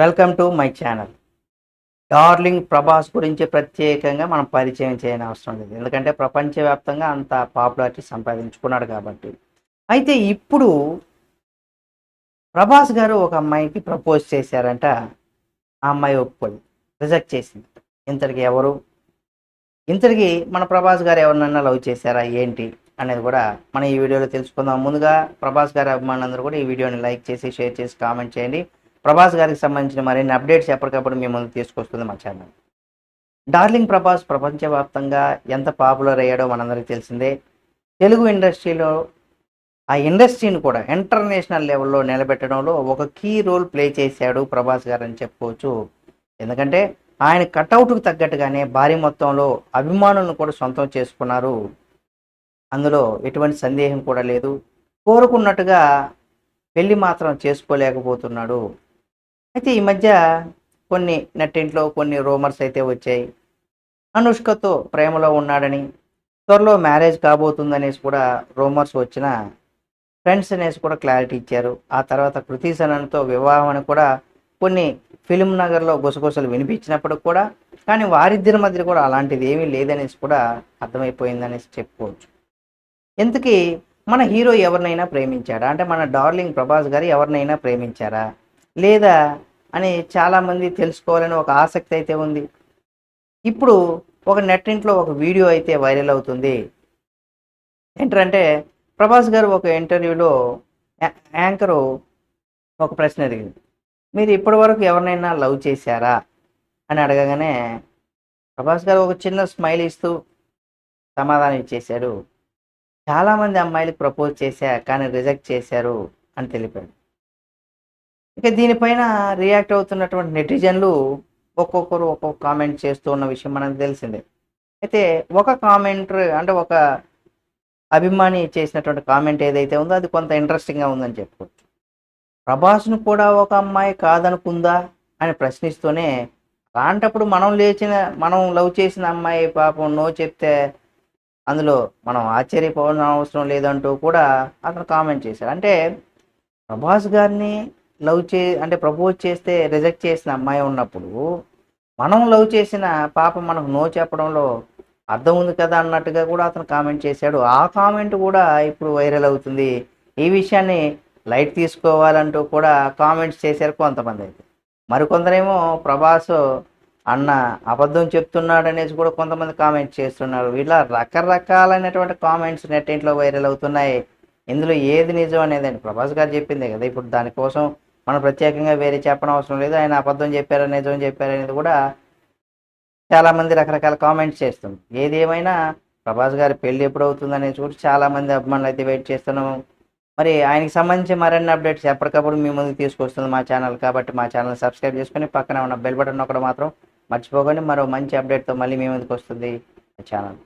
Welcome to my channel darling Prabhas గురించి ప్రత్యేకంగా మనం పరిచయం చేయని అవసరం లేదు. ఎందుకంటే ప్రపంచవ్యాప్తంగా అంత పాపులారిటీ సంపాదించుకున్నాడు కాబట్టి. అయితే ఇప్పుడు ప్రభాస్ గారు ఒక అమ్మాయికి ప్రపోజ్ చేశారంట. ఆ అమ్మాయి ఒప్పుకోదు. రిజెక్ట్ చేసింది. ఇంతటికి ఎవరు? ఇంతటికి మన ప్రభాస్ గారు ఎవరినన్నా లవ్ చేశారా? ఏంటి? అనేది కూడా మనం ఈ వీడియోలో తెలుసుకుందాం. ముందుగా ప్రభాస్ గారి అభిమానులందరూ కూడా ఈ వీడియోని లైక్ చేసి షేర్ చేసి కామెంట్ చేయండి. ప్రభాస్ గారికి సంబంధించిన మరిన్ని అప్డేట్స్ ఎప్పటికప్పుడు మీ ముందు తీసుకొస్తుంది మా ఛానల్ డార్లింగ్ ప్రభాస్ ప్రపంచవ్యాప్తంగా ఎంత పాపులర్ అయ్యాడో మనందరికీ తెలిసిందే. తెలుగు ఇండస్ట్రీలో ఆ ఇండస్ట్రీని కూడా ఇంటర్నేషనల్ లెవెల్లో నిలబెట్టడంలో ఒక కీ రోల్ ప్లే చేశాడు ప్రభాస్ గారు అని చెప్పుకోవచ్చు. ఎందుకంటే ఆయన కట్అవుట్కు తగ్గట్టుగానే భారీ మొత్తంలో అభిమానులను కూడా సొంతం చేసుకున్నారు. అందులో ఎటువంటి సందేహం కూడా లేదు. కోరుకున్నట్టుగా పెళ్ళి మాత్రం చేసుకోలేకపోతున్నాడు. అయితే ఈ మధ్య కొన్ని నెట్టింట్లో కొన్ని రూమర్స్ అయితే వచ్చాయి. అనుష్కతో ప్రేమలో ఉన్నాడని త్వరలో మ్యారేజ్ కాబోతుందనేసి కూడా రూమర్స్ వచ్చిన ఫ్రెండ్స్ అనేసి కూడా క్లారిటీ ఇచ్చారు. ఆ తర్వాత కృతి సనన్తో వివాహం అని కూడా కొన్ని ఫిలిం నగర్లో గుసగుసలు వినిపించినప్పుడు కూడా కానీ వారిద్దరి మధ్య కూడా అలాంటిది ఏమీ లేదనేసి కూడా అర్థమైపోయిందనేసి చెప్పుకోవచ్చు. ఎందుకీ మన హీరో ఎవరినైనా ప్రేమించాడా? అంటే మన డార్లింగ్ ప్రభాస్ గారు ఎవరినైనా ప్రేమించారా? లేదా అని చాలామంది తెలుసుకోవాలని ఒక ఆసక్తి అయితే ఉంది. ఇప్పుడు ఒక నెట్టింట్లో ఒక వీడియో అయితే వైరల్ అవుతుంది. ఏంటంటే ప్రభాస్ గారు ఒక ఇంటర్వ్యూలో యా- యాంకరు ఒక ప్రశ్న అడిగింది. మీరు ఇప్పటి వరకు ఎవరినైనా లవ్ చేశారా? అని అడగగానే ప్రభాస్ గారు ఒక చిన్న స్మైల్ ఇస్తూ సమాధానం ఇచ్చేశాడు. చాలామంది అమ్మాయిలకు ప్రపోజ్ చేశా కానీ రిజెక్ట్ చేశారు అని తెలిపాడు. ఇక దీనిపైన రియాక్ట్ అవుతున్నటువంటి నెటిజన్లు ఒక్కొక్కరు ఒక్కొక్క కామెంట్ చేస్తూ ఉన్న విషయం మనకు తెలిసిందే. అయితే ఒక కామెంట్ అంటే ఒక అభిమాని చేసినటువంటి కామెంట్ ఏదైతే ఉందో అది కొంత ఇంట్రెస్టింగ్గా ఉందని చెప్పుకోవచ్చు. ప్రభాస్ను కూడా ఒక అమ్మాయి కాదనుకుందా అని ప్రశ్నిస్తూనే అలాంటప్పుడు మనం లేచిన మనం లవ్ చేసిన అమ్మాయి పాపం నో చెప్తే అందులో మనం ఆశ్చర్యపోవడం అవసరం లేదంటూ కూడా అతను కామెంట్ చేశాడు. అంటే ప్రభాస్ గారిని లవ్ చే అంటే ప్రపోజ్ చేస్తే రిజెక్ట్ చేసిన అమ్మాయి ఉన్నప్పుడు మనం లవ్ చేసిన పాప మనకు నో చెప్పడంలో అర్థం ఉంది కదా అన్నట్టుగా కూడా అతను కామెంట్ చేశాడు. ఆ కామెంట్ కూడా ఇప్పుడు వైరల్ అవుతుంది. ఈ విషయాన్ని లైట్ తీసుకోవాలంటూ కూడా కామెంట్స్ చేశారు కొంతమంది అయితే. మరికొందరేమో ప్రభాస్ అన్న అబద్ధం చెప్తున్నాడు అనేసి కూడా కొంతమంది కామెంట్స్ చేస్తున్నారు. ఇలా రకరకాలైనటువంటి కామెంట్స్ నెట్ ఇంట్లో వైరల్ అవుతున్నాయి. ఇందులో ఏది నిజం అనేదండి ప్రభాస్ గారు చెప్పిందే కదా ఇప్పుడు దానికోసం మనం ప్రత్యేకంగా వేరే చెప్పడం అవసరం లేదు. ఆయన అబద్ధం చెప్పారు నిజం చెప్పారు అనేది కూడా చాలామంది రకరకాల కామెంట్స్ చేస్తుంది. ఏది ఏమైనా ప్రభాస్ గారి పెళ్ళి ఎప్పుడు అవుతుంది అనేది చూసి చాలామంది అభిమానులు అయితే వెయిట్ చేస్తున్నాము. మరి ఆయనకి సంబంధించి మరిన్ని అప్డేట్స్ ఎప్పటికప్పుడు మీ ముందుకు తీసుకొస్తుంది మా ఛానల్ కాబట్టి మా ఛానల్ సబ్స్క్రైబ్ చేసుకొని పక్కన ఉన్న బెల్ బటన్ ఒకటి మాత్రం మర్చిపోకండి. మరో మంచి అప్డేట్తో మళ్ళీ మీ ముందుకు వస్తుంది ఛానల్.